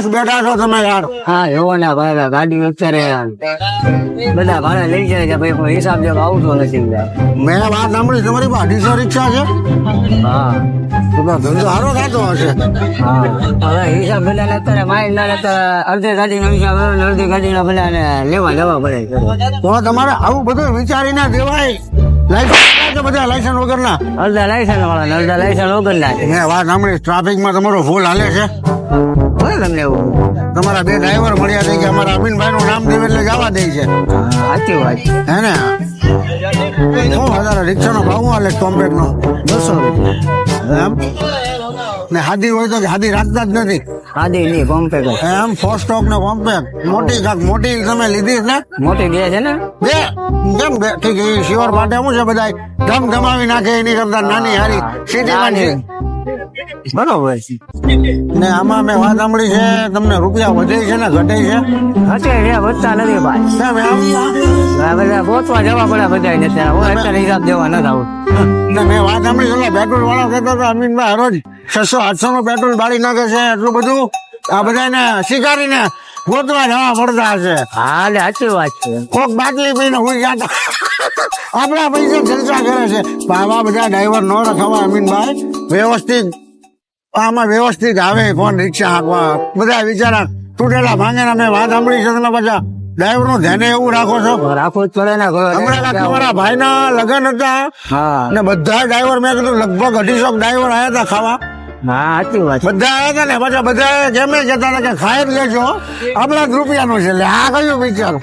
બિંદાસ બેઠા છો તમે યાર. હા એવો ને ભાઈ ગાડી અત્યારે બધા ભાડા લઈ જાય છે ભાઈ કોઈ હિસાબ જેવો આવતો નથી મેં વાત સાંભળી તમારી પાસે અઢીસો રિક્ષા છે? હા. ધંધો સારો થતો હશે. હા. હવે હિસાબ બધા અત્યારે માઇન્ડ ના અડધી ગાડી નો હિસાબ અડધી ગાડી નો બધા લેવા લેવા પડે તો તમારે આવું બધું વિચારીને દેવાય. લાયસન્સ બધા લાયસન્સ વગરના. અડધા લાયસન્સ વાળા અડધા લાયસન્સ વગર ના વાત સાંભળી ટ્રાફિકમાં તમારો ફૂલ હાલે છે. તમને એવું? તમારા બે ડ્રાઈવર મળ્યા છે કે અમારા અમીનભાઈ નું નામ દેવ એટલે જવા દે છે? સાચી વાત. હે ને? શું રિક્ષા નો ભાવ હાલે કોમ્પેક્ટ નો બસો ને હાદી હોય તો હાદી રાખતા જ નથી. હાદી નહીં પંપે એમ ફોર સ્ટોક ને કોમ્પેક્ટ મોટી કાક મોટી તમે લીધી ને મોટી બે છે ને? બે? કેમ બે? ઠીક એ શિવર માટે શું છે બધા ધમ ધમાવી નાખે એની કરતા નાની હારી. સિટીમાં છે બરોબર. છે ને આમાં મેં વાત સાંભળી છે તમને રૂપિયા વધે છે ને ઘટે છે? ઘટે છે વધતા નથી ભાઈ. કેમ એમ? આ બધા પહોંચવા જવા પડે બધા ને ત્યાં. હું અત્યારે હિસાબ દેવા ન થાવ ને મેં વાત સાંભળી છે પેટ્રોલ વાળો કહેતો હતો અમીનભાઈ હરોજ છસો આઠસો નું પેટ્રોલ બાળી નાખે છે એટલું બધું. આ બધાને સ્વીકારીને ગોતવા જવા પડતા હશે. હા લે સાચી વાત છે. કોક બાટલી પીને હું જતા આપણા પૈસા જલસા કરે છે. આવા બધા ડ્રાઈવર ન રખાવા અમીનભાઈ. વ્યવસ્થિત આમાં વ્યવસ્થિત આવે કોણ રિક્ષા હાંકવા. બધા વિચારા તૂટેલા ભાંગેલા મેં વાત સાંભળી છે તમે પાછા. ડ્રાઈવરનું ધ્યાન એવું રાખો છો? રાખવું જ પડે ને. હમણાં તમારા ભાઈના લગ્ન હતા. હા. ને બધા ડ્રાઈવર મેં કીધું લગભગ અઢીસો ડ્રાઈવર આવ્યા હતા ખાવા. બધા આવ્યા હતા ને પાછા બધા કેમ કહેતા હતા કે ખાઈ જ લેજો. આપણા જ રૂપિયાનું છે એટલે આ કયું વિચાર?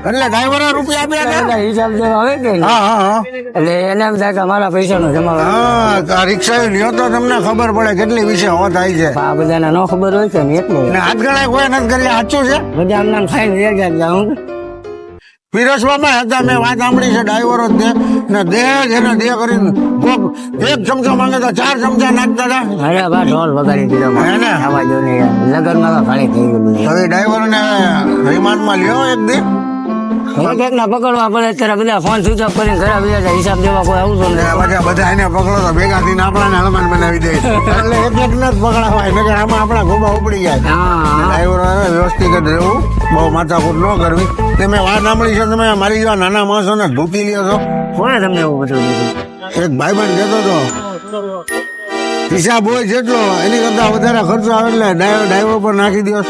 એટલે ડ્રાઈવર રૂપિયા આપ્યા એટલે હિસાબ દેવા આવે કે હા હા એટલે એને એમ થાય કે અમારા પૈસા નો જમા હા રિક્ષા લ્યો તો તમને ખબર પડે કેટલી વિશે હો થાય છે આ બધાને ન ખબર હોય છે એટલે. ને હાથ ગણાય કોઈ નથી કરી સાચું છે? બધા આમ ખાઈને રહી ગયા એટલે પીરસવામાં હતા મેં વાત સાંભળી છે ડ્રાઈવરો જ ને દેહ એને દેહ કરીને કોક એક ચમચો માંગે તો ચાર ચમચા નાખતા હતા. અરે બા ઢોલ વગાડી દીધો. હે ને? આવા જો ને લગનમાં તો ખાલી થઈ ગયું હવે ડ્રાઈવરને રિમાન્ડમાં લ્યો એક દી. ના પકડવા પડે અત્યારે બધા ફોન સ્વિચ ઓફ કરીને ઘરે આવી જાય હિસાબ દેવા કોઈ આવતો ને બધા બધા એને પકડો તો ભેગા થઈને આપણાને હનુમાન બનાવી દે. એટલે એક એક ને જ પકડાવાય. નકર આમાં આપણા ગોબા ઉપડી જાય. વ્યવસ્થિત રહેવું. બહુ માથાકૂટ ન કરવી. તમે વાત સાંભળી છે તમે મારી જેવા નાના માણસોને ધૂકી લ્યો છો. કોને તમને એવું બધું એક ભાઈ ભાઈબંધ જતો હતો હિસાબ હોય જેટલો એની કરતા વધારે ખર્ચો આવે એટલે ડ્રાઈવર પર નાખી દો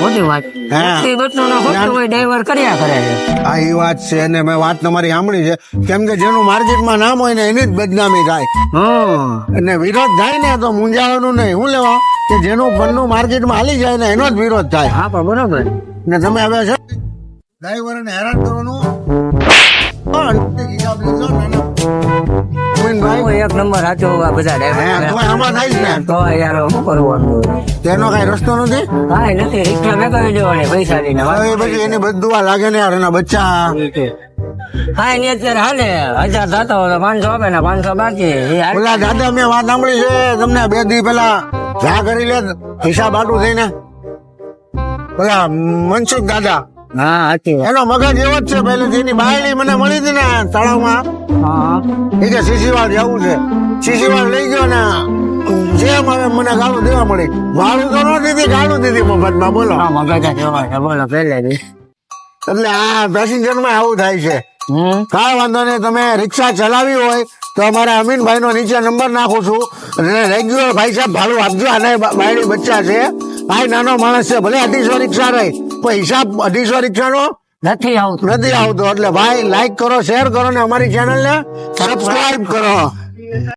મોટી વાત. હા. મોટી ખોટો હોય ડ્રાઈવર કર્યા કરે. છે આ એ વાત છે. અને મેં વાત તમારી સાંભળી છે. કેમ કે જેનું માર્કેટમાં નામ હોય ને એની જ બદનામી થાય. અને વિરોધ થાય ને તો મૂંઝાવાનું નહીં. હું લેવા? કે જેનું પન્નું માર્કેટમાં હાલી જાય ને એનો જ વિરોધ થાય. હા પણ બરોબર. ને તમે હવે છે? ડ્રાઈવરને હેરાન કરવાનું? એક નંબર સાચો આ બધા ડ્રાઈવર તોય આમાં થાય ને? તો યાર શું કરવાનું તેનો કઈ રસ્તો નથી? કાંઈ નથી રિક્ષા મેકાવી દેવાની પૈસા લઈને હવે પછી એને બધું આ લાગે ને યાર એના બચ્ચા. હા એની અત્યારે હાલે હજાર થતા હોય તો પાંચસો આપે ને પાંચસો બાકી. ઓલા દાદા મેં વાત સાંભળી છે તમને બે દી પેલા જા કરી લે હિસાબ આટું થઈને. ઓલા મનસુખ દાદા. હા સાચી એનો મગજ એવો જ છે પહેલેથી એની બાયડી મને મળી હતી ને તળાવમાં. હા. એ કે શીશીવાડ જવું છે. શીશીવાડ લઈ ગયો ને જેમ હવે મને ગાળું દેવા મળી. વાળું તો ન દીધી ગાળું દીધી મફતમાં બોલો. હા મગજ એવો છે બોલો પહેલેથી એટલે આ પેસેન્જરમાં આવું થાય છે. કાંઈ વાંધો નહીં તમે રિક્ષા ચલાવી હોય તો અમારા અમીનભાઈ નો નીચે નંબર નાખું છું. અને રેગ્યુલર ભાઈ સાહેબ ભાડું આપજો અને બાયડી બચ્ચા છે. ભાઈ નાનો માણસ છે ભલે અઢીસો રિક્ષા રહી. હિસાબ અઢીસો રિક્ષાનો નથી આવતો. નથી આવતો. એટલે ભાઈ લાઈક કરો શેર કરો ને અમારી ચેનલ ને. સબસ્ક્રાઇબ કરો.